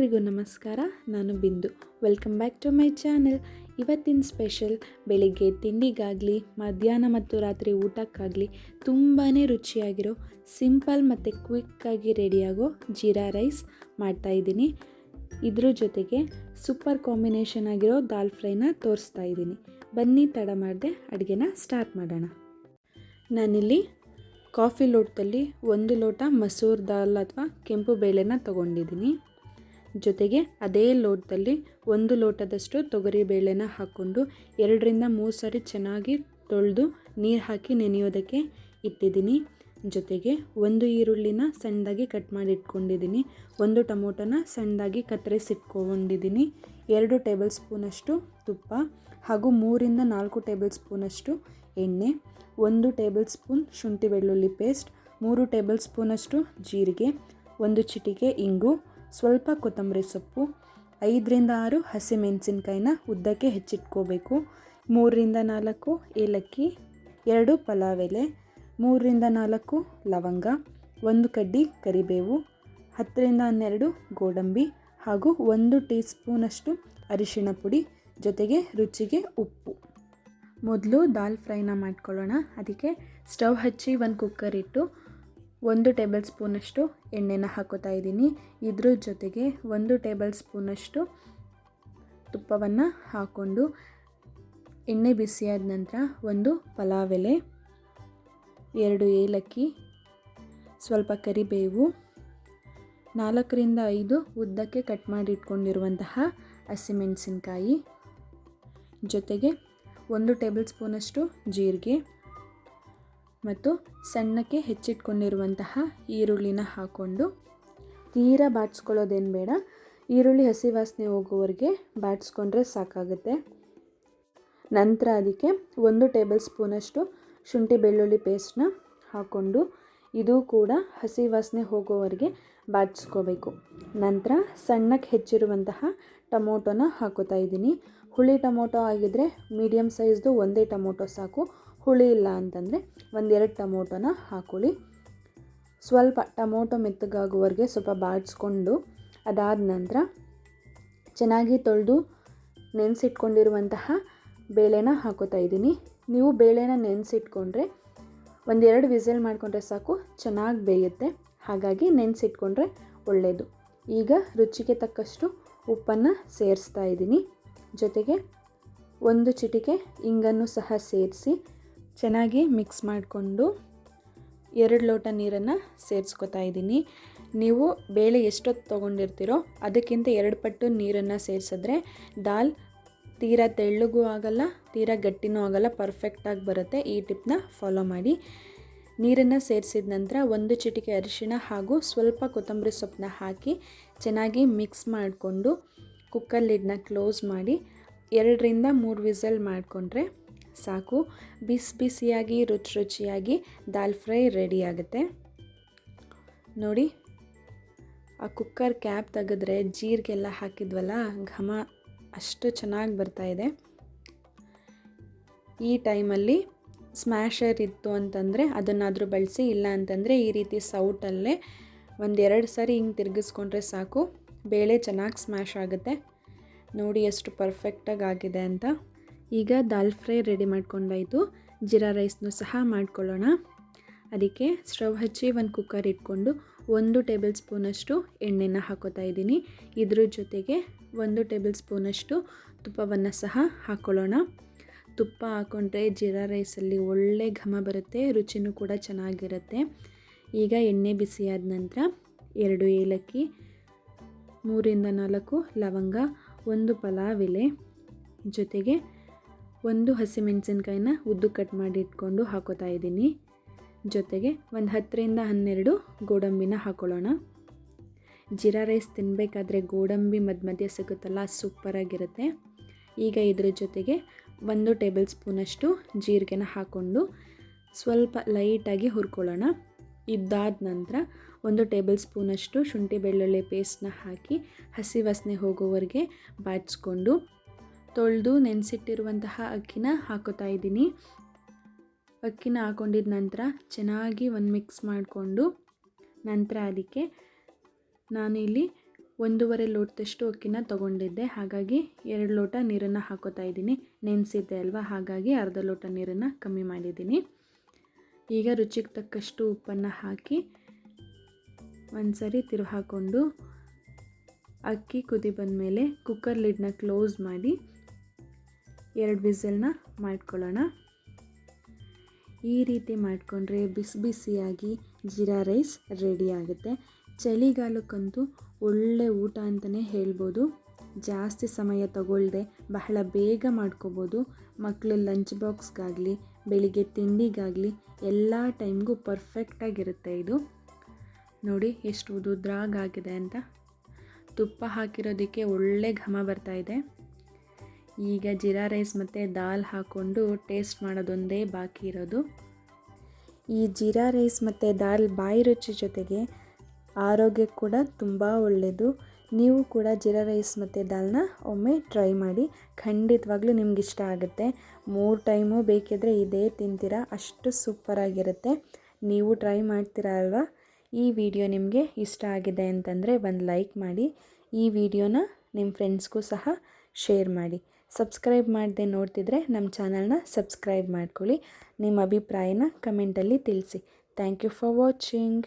ಎಲ್ರಿಗೂ ನಮಸ್ಕಾರ. ನಾನು Bindu. Welcome back to my channel ಇವತ್ತಿನ ಸ್ಪೆಷಲ್ ಬೆಳಿಗ್ಗೆ ತಿಂಡಿಗಾಗಲಿ, ಮಧ್ಯಾಹ್ನ ಮತ್ತು ರಾತ್ರಿ ಊಟಕ್ಕಾಗಲಿ ತುಂಬಾ ರುಚಿಯಾಗಿರೋ ಸಿಂಪಲ್ ಮತ್ತು ಕ್ವಿಕ್ಕಾಗಿ ರೆಡಿಯಾಗೋ ಜೀರಾ ರೈಸ್ ಮಾಡ್ತಾಯಿದ್ದೀನಿ ಇದ್ರ ಜೊತೆಗೆ ಸೂಪರ್ ಕಾಂಬಿನೇಷನ್ ಆಗಿರೋ ದಾಲ್ ಫ್ರೈನ ತೋರಿಸ್ತಾ ಇದ್ದೀನಿ. ಬನ್ನಿ, ತಡ ಮಾಡದೆ ಅಡುಗೆನ ಸ್ಟಾರ್ಟ್ ಮಾಡೋಣ. ನಾನಿಲ್ಲಿ ಕಾಫಿ ಲೋಟದಲ್ಲಿ ಒಂದು ಲೋಟ ಮಸೂರ್ ದಾಲ್ ಅಥವಾ ಕೆಂಪು ಬೇಳೆನ ತೊಗೊಂಡಿದ್ದೀನಿ. ಜೊತೆಗೆ ಅದೇ ಲೋಟದಲ್ಲಿ ಒಂದು ಲೋಟದಷ್ಟು ತೊಗರಿ ಬೇಳೆನ ಹಾಕ್ಕೊಂಡು ಎರಡರಿಂದ ಮೂರು ಸಾರಿ ಚೆನ್ನಾಗಿ ತೊಳೆದು ನೀರು ಹಾಕಿ ನೆನೆಯೋದಕ್ಕೆ ಇಟ್ಟಿದ್ದೀನಿ. ಜೊತೆಗೆ ಒಂದು ಈರುಳ್ಳಿನ ಸಣ್ಣದಾಗಿ ಕಟ್ ಮಾಡಿ ಇಟ್ಕೊಂಡಿದ್ದೀನಿ. ಒಂದು ಟೊಮೊಟೊನ ಸಣ್ಣದಾಗಿ ಕತ್ತರಿಸಿಟ್ಕೊಂಡಿದ್ದೀನಿ ಎರಡು ಟೇಬಲ್ ಸ್ಪೂನಷ್ಟು ತುಪ್ಪ ಹಾಗೂ ಮೂರಿಂದ ನಾಲ್ಕು ಟೇಬಲ್ ಸ್ಪೂನಷ್ಟು ಎಣ್ಣೆ, ಒಂದು ಟೇಬಲ್ ಸ್ಪೂನ್ ಶುಂಠಿ ಬೆಳ್ಳುಳ್ಳಿ ಪೇಸ್ಟ್, ಮೂರು ಟೇಬಲ್ ಸ್ಪೂನಷ್ಟು ಜೀರಿಗೆ, ಒಂದು ಚಿಟಿಕೆ ಇಂಗು ಸ್ವಲ್ಪ ಕೊತ್ತಂಬರಿ ಸೊಪ್ಪು, ಐದರಿಂದ ಆರು ಹಸಿಮೆಣಸಿನ್ಕಾಯಿನ ಉದ್ದಕ್ಕೆ ಹೆಚ್ಚಿಟ್ಕೋಬೇಕು. ಮೂರರಿಂದ ನಾಲ್ಕು ಏಲಕ್ಕಿ, ಎರಡು ಪಲಾವ್ ಎಲೆ ಮೂರರಿಂದ ನಾಲ್ಕು ಲವಂಗ, ಒಂದು ಕಡ್ಡಿ ಕರಿಬೇವು, ಹತ್ತರಿಂದ ಹನ್ನೆರಡು ಗೋಡಂಬಿ ಹಾಗೂ ಒಂದು ಟೀ ಸ್ಪೂನಷ್ಟು ಅರಿಶಿಣ ಪುಡಿ ಜೊತೆಗೆ ರುಚಿಗೆ ಉಪ್ಪು. ಮೊದಲು ದಾಲ್ ಫ್ರೈನ ಮಾಡ್ಕೊಳ್ಳೋಣ. ಅದಕ್ಕೆ ಸ್ಟವ್ ಹಚ್ಚಿ ಒಂದು ಕುಕ್ಕರ್ ಇಟ್ಟು ಒಂದು ಟೇಬಲ್ ಸ್ಪೂನಷ್ಟು ಎಣ್ಣೆನ ಹಾಕೋತಾ ಇದ್ದೀನಿ. ಇದ್ರ ಜೊತೆಗೆ ಒಂದು ಟೇಬಲ್ ಸ್ಪೂನಷ್ಟು ತುಪ್ಪವನ್ನು ಹಾಕ್ಕೊಂಡು ಎಣ್ಣೆ ಬಿಸಿಯಾದ ನಂತರ ಒಂದು ಪಲಾವ್ ಎಲೆ ಎರಡು ಏಲಕ್ಕಿ, ಸ್ವಲ್ಪ ಕರಿಬೇವು, ನಾಲ್ಕರಿಂದ ಐದು ಉದ್ದಕ್ಕೆ ಕಟ್ ಮಾಡಿ ಇಟ್ಕೊಂಡಿರುವಂತಹ ಹಸಿಮೆಣಸಿನ್ಕಾಯಿ ಜೊತೆಗೆ ಒಂದು ಟೇಬಲ್ ಸ್ಪೂನಷ್ಟು ಜೀರಿಗೆ ಮತ್ತು ಸಣ್ಣಕ್ಕೆ ಹೆಚ್ಚಿಟ್ಕೊಂಡಿರುವಂತಹ ಈರುಳ್ಳಿನ ಹಾಕ್ಕೊಂಡು ತೀರಾ ಬಾಡಿಸ್ಕೊಳ್ಳೋದೇನು ಬೇಡ. ಈರುಳ್ಳಿ ಹಸಿ ವಾಸನೆ ಹೋಗೋವರೆಗೆ ಬಾಡಿಸ್ಕೊಂಡ್ರೆ ಸಾಕಾಗುತ್ತೆ. ನಂತರ ಅದಕ್ಕೆ ಒಂದು ಟೇಬಲ್ ಸ್ಪೂನಷ್ಟು ಶುಂಠಿ ಬೆಳ್ಳುಳ್ಳಿ ಪೇಸ್ಟ್ನ ಹಾಕ್ಕೊಂಡು ಇದು ಕೂಡ ಹಸಿ ವಾಸನೆ ಹೋಗೋವರೆಗೆ ಬಾಡಿಸ್ಕೋಬೇಕು ನಂತರ ಸಣ್ಣಕ್ಕೆ ಹೆಚ್ಚಿರುವಂತಹ ಟೊಮೊಟೊನ ಹಾಕೋತಾ ಇದ್ದೀನಿ. ಹುಳಿ ಟೊಮೊಟೊ ಆಗಿದ್ದರೆ ಮೀಡಿಯಮ್ ಸೈಜ್ದು ಒಂದೇ ಟೊಮೊಟೊ ಸಾಕು. ಹುಳಿ ಇಲ್ಲ ಅಂತಂದರೆ ಒಂದೆರಡು ಟೊಮೊಟೊನ ಹಾಕೊಳ್ಳಿ. ಸ್ವಲ್ಪ ಟೊಮೊಟೊ ಮೆತ್ತಗಾಗುವವರೆಗೆ ಸ್ವಲ್ಪ ಬಾಡಿಸ್ಕೊಂಡು ಅದಾದ ನಂತರ ಚೆನ್ನಾಗಿ ತೊಳೆದು ನೆನೆಸಿಟ್ಕೊಂಡಿರುವಂತಹ ಬೇಳೆನ ಹಾಕೋತಾ ಇದ್ದೀನಿ. ನೀವು ಬೇಳೆನ ನೆನೆಸಿಟ್ಕೊಂಡ್ರೆ ಒಂದೆರಡು ವಿಸಲ್ ಮಾಡಿಕೊಂಡ್ರೆ ಸಾಕು, ಚೆನ್ನಾಗಿ ಬೇಯುತ್ತೆ. ಹಾಗಾಗಿ ನೆನೆಸಿಟ್ಕೊಂಡ್ರೆ ಒಳ್ಳೆಯದು ಈಗ ರುಚಿಗೆ ತಕ್ಕಷ್ಟು ಉಪ್ಪನ್ನು ಸೇರಿಸ್ತಾ ಇದ್ದೀನಿ. ಜೊತೆಗೆ ಒಂದು ಚಿಟಿಕೆ ಇಂಗನ್ನು ಸಹ ಸೇರಿಸಿ ಚೆನ್ನಾಗಿ ಮಿಕ್ಸ್ ಮಾಡಿಕೊಂಡು ಎರಡು ಲೋಟ ನೀರನ್ನು ಸೇರಿಸ್ಕೊತಾ ಇದ್ದೀನಿ. ನೀವು ಬೇಳೆ ಎಷ್ಟೊತ್ತು ತೊಗೊಂಡಿರ್ತೀರೋ ಅದಕ್ಕಿಂತ ಎರಡು ಪಟ್ಟು ನೀರನ್ನು ಸೇರಿಸಿದ್ರೆ ದಾಲ್ ತೀರಾ ತೆಳ್ಳಗೂ ಆಗಲ್ಲ, ತೀರಾ ಗಟ್ಟಿನೂ ಆಗಲ್ಲ ಪರ್ಫೆಕ್ಟಾಗಿ ಬರುತ್ತೆ. ಈ ಟಿಪ್ನ ಫಾಲೋ ಮಾಡಿ. ನೀರನ್ನು ಸೇರಿಸಿದ ನಂತರ ಒಂದು ಚಿಟಿಕೆ ಅರಿಶಿಣ ಹಾಗೂ ಸ್ವಲ್ಪ ಕೊತ್ತಂಬರಿ ಸೊಪ್ಪನ್ನ ಹಾಕಿ ಚೆನ್ನಾಗಿ ಮಿಕ್ಸ್ ಮಾಡಿಕೊಂಡು ಕುಕ್ಕರ್ ಲಿಡ್ನ ಕ್ಲೋಸ್ ಮಾಡಿ, ಎರಡರಿಂದ ಮೂರು ವಿಸಲ್ ಮಾಡಿಕೊಂಡ್ರೆ ಸಾಕು. ಬಿಸಿ ಬಿಸಿಯಾಗಿ, ರುಚಿ ರುಚಿಯಾಗಿ ದಾಲ್ ಫ್ರೈ ರೆಡಿ ಆಗುತ್ತೆ. ನೋಡಿ, ಆ ಕುಕ್ಕರ್ ಕ್ಯಾಪ್ ತೆಗೆದ್ರೆ ಜೀರಿಗೆಲ್ಲ ಹಾಕಿದ್ವಲ್ಲ, ಘಮ ಅಷ್ಟು ಚೆನ್ನಾಗಿ ಬರ್ತಾಯಿದೆ ಈ ಟೈಮಲ್ಲಿ ಸ್ಮ್ಯಾಶರ್ ಇತ್ತು ಅಂತಂದರೆ ಅದನ್ನಾದರೂ ಬಳಸಿ, ಇಲ್ಲ ಅಂತಂದರೆ ಈ ರೀತಿ ಸೌಟಲ್ಲೇ ಒಂದೆರಡು ಸಾರಿ ಹಿಂಗೆ ತಿರುಗಿಸ್ಕೊಂಡ್ರೆ ಸಾಕು. ಬೇಳೆ ಚೆನ್ನಾಗಿ ಸ್ಮ್ಯಾಶ್ ಆಗುತ್ತೆ. ನೋಡಿ, ಎಷ್ಟು ಪರ್ಫೆಕ್ಟಾಗಿ ಆಗಿದೆ ಅಂತ. ಈಗ ದಾಲ್ ಫ್ರೈ ರೆಡಿ ಮಾಡ್ಕೊಂಡಾಯಿತು. ಜೀರಾ ರೈಸ್ನೂ ಸಹ ಮಾಡ್ಕೊಳ್ಳೋಣ. ಅದಕ್ಕೆ ಸ್ಟವ್ ಹಚ್ಚಿ ಒಂದು ಕುಕ್ಕರ್ ಇಟ್ಕೊಂಡು ಒಂದು ಟೇಬಲ್ ಸ್ಪೂನಷ್ಟು ಎಣ್ಣೆನ ಹಾಕೋತಾ ಇದ್ದೀನಿ. ಇದ್ರ ಜೊತೆಗೆ ಒಂದು ಟೇಬಲ್ ಸ್ಪೂನಷ್ಟು ತುಪ್ಪವನ್ನು ಸಹ ಹಾಕ್ಕೊಳ್ಳೋಣ ತುಪ್ಪ ಹಾಕ್ಕೊಂಡ್ರೆ ಜೀರಾ ರೈಸಲ್ಲಿ ಒಳ್ಳೆ ಘಮ ಬರುತ್ತೆ, ರುಚಿನೂ ಕೂಡ ಚೆನ್ನಾಗಿರುತ್ತೆ. ಈಗ ಎಣ್ಣೆ ಬಿಸಿಯಾದ ನಂತರ ಎರಡು ಏಲಕ್ಕಿ, ಮೂರಿಂದ ನಾಲ್ಕು ಲವಂಗ, ಒಂದು ಪಲಾವ್ ಎಲೆ ಜೊತೆಗೆ ಒಂದು ಹಸಿಮೆಣಸಿನ್ಕಾಯಿನ ಉದ್ದು ಕಟ್ ಮಾಡಿ ಇಟ್ಕೊಂಡು ಹಾಕೋತಾ ಇದ್ದೀನಿ. ಜೊತೆಗೆ ಒಂದು ಹತ್ತರಿಂದ ಹನ್ನೆರಡು ಗೋಡಂಬಿನ ಹಾಕೊಳ್ಳೋಣ. ಜೀರಾ ರೈಸ್ ತಿನ್ನಬೇಕಾದ್ರೆ ಗೋಡಂಬಿ ಮಧ್ಯ ಮಧ್ಯೆ ಸಿಗುತ್ತಲ್ಲ, ಸೂಪರಾಗಿರುತ್ತೆ. ಈಗ ಇದ್ರ ಜೊತೆಗೆ ಒಂದು ಟೇಬಲ್ ಸ್ಪೂನಷ್ಟು ಜೀರಿಗೆನ ಹಾಕ್ಕೊಂಡು ಸ್ವಲ್ಪ ಲೈಟಾಗಿ ಹುರ್ಕೊಳ್ಳೋಣ. ಇದಾದ ನಂತರ ಒಂದು ಟೇಬಲ್ ಸ್ಪೂನಷ್ಟು ಶುಂಠಿ ಬೆಳ್ಳುಳ್ಳಿ ಪೇಸ್ಟ್ನ ಹಾಕಿ ಹಸಿ ವಾಸನೆ ಹೋಗೋವರೆಗೆ ಬಾಡಿಸ್ಕೊಂಡು ತೊಳೆದು ನೆನೆಸಿಟ್ಟಿರುವಂತಹ ಅಕ್ಕಿನ ಹಾಕೋತಾ ಇದ್ದೀನಿ. ಅಕ್ಕಿನ ಹಾಕೊಂಡಿದ ನಂತರ ಚೆನ್ನಾಗಿ ಒಂದು ಮಿಕ್ಸ್ ಮಾಡಿಕೊಂಡು ನಂತರ ಅದಕ್ಕೆ ನಾನು ಇಲ್ಲಿ ಒಂದೂವರೆ ಲೋಟದಷ್ಟು ಅಕ್ಕಿನ ತೊಗೊಂಡಿದ್ದೆ. ಹಾಗಾಗಿ ಎರಡು ಲೋಟ ನೀರನ್ನು ಹಾಕೋತಾ ಇದ್ದೀನಿ. ನೆನೆಸಿದ್ದೆ ಅಲ್ವಾ? ಹಾಗಾಗಿ ಅರ್ಧ ಲೋಟ ನೀರನ್ನು ಕಮ್ಮಿ ಮಾಡಿದ್ದೀನಿ. ಈಗ ರುಚಿಗೆ ತಕ್ಕಷ್ಟು ಉಪ್ಪನ್ನು ಹಾಕಿ ಒಂದು ಸರಿ ತಿರು ಹಾಕ್ಕೊಂಡು ಅಕ್ಕಿ ಕುದಿ ಬಂದಮೇಲೆ ಕುಕ್ಕರ್ ಲಿಡ್ನ ಕ್ಲೋಸ್ ಮಾಡಿ ಎರಡು ವಿಸಲ್ನ ಮಾಡ್ಕೊಳ್ಳೋಣ. ಈ ರೀತಿ ಮಾಡಿಕೊಂಡ್ರೆ ಬಿಸಿ ಬಿಸಿಯಾಗಿ ಜೀರಾ ರೈಸ್ ರೆಡಿ ಆಗುತ್ತೆ. ಚಳಿಗಾಲಕ್ಕಂತೂ ಒಳ್ಳೆ ಊಟ ಅಂತಲೇ ಹೇಳ್ಬೋದು. ಜಾಸ್ತಿ ಸಮಯ ತಗೊಳ್ಳದೆ ಬಹಳ ಬೇಗ ಮಾಡ್ಕೋಬೋದು. ಮಕ್ಕಳು ಲಂಚ್ ಬಾಕ್ಸ್ಗಾಗಲಿ, ಬೆಳಿಗ್ಗೆ ತಿಂಡಿಗಾಗಲಿ ಎಲ್ಲ ಟೈಮ್ಗೂ ಪರ್ಫೆಕ್ಟಾಗಿರುತ್ತೆ ಇದು. ನೋಡಿ ಎಷ್ಟು ಉದುದ್ರಾಗಾಗಿದೆ ಅಂತ. ತುಪ್ಪ ಹಾಕಿರೋದಕ್ಕೆ ಒಳ್ಳೆ ಘಮ ಬರ್ತಾ ಇದೆ. ಈಗ ಜೀರಾ ರೈಸ್ ಮತ್ತು ದಾಲ್ ಹಾಕ್ಕೊಂಡು ಟೇಸ್ಟ್ ಮಾಡೋದೊಂದೇ ಬಾಕಿ ಇರೋದು. ಈ ಜೀರಾ ರೈಸ್ ಮತ್ತು ದಾಲ್ ಬಾಯಿ ರುಚಿ ಜೊತೆಗೆ ಆರೋಗ್ಯಕ್ಕೆ ಕೂಡ ತುಂಬ ಒಳ್ಳೆಯದು ನೀವು ಕೂಡ ಜೀರಾ ರೈಸ್ ಮತ್ತು ದಾಲ್ನ ಒಮ್ಮೆ ಟ್ರೈ ಮಾಡಿ, ಖಂಡಿತವಾಗ್ಲೂ ನಿಮ್ಗೆ ಇಷ್ಟ ಆಗುತ್ತೆ. ಮೂರು ಟೈಮು ಬೇಕಿದ್ರೆ ಇದೇ ತಿಂತೀರಾ, ಅಷ್ಟು ಸೂಪರಾಗಿರುತ್ತೆ ನೀವು ಟ್ರೈ ಮಾಡ್ತೀರಾ ಅಲ್ವಾ? ಈ ವಿಡಿಯೋ ನಿಮಗೆ ಇಷ್ಟ ಆಗಿದೆ ಅಂತಂದರೆ ಒಂದು ಲೈಕ್ ಮಾಡಿ, ಈ ವಿಡಿಯೋನ ನಿಮ್ಮ ಫ್ರೆಂಡ್ಸ್ಗೂ ಸಹ ಶೇರ್ ಮಾಡಿ. ಸಬ್ಸ್ಕ್ರೈಬ್ ಮಾಡದೆ ನೋಡ್ತಿದ್ರೆ ನಮ್ಮ ಚಾನಲ್ನ ಸಬ್ಸ್ಕ್ರೈಬ್ ಮಾಡ್ಕೊಳ್ಳಿ. ನಿಮ್ಮ ಅಭಿಪ್ರಾಯನ ಕಮೆಂಟಲ್ಲಿ ತಿಳಿಸಿ. Thank you for watching.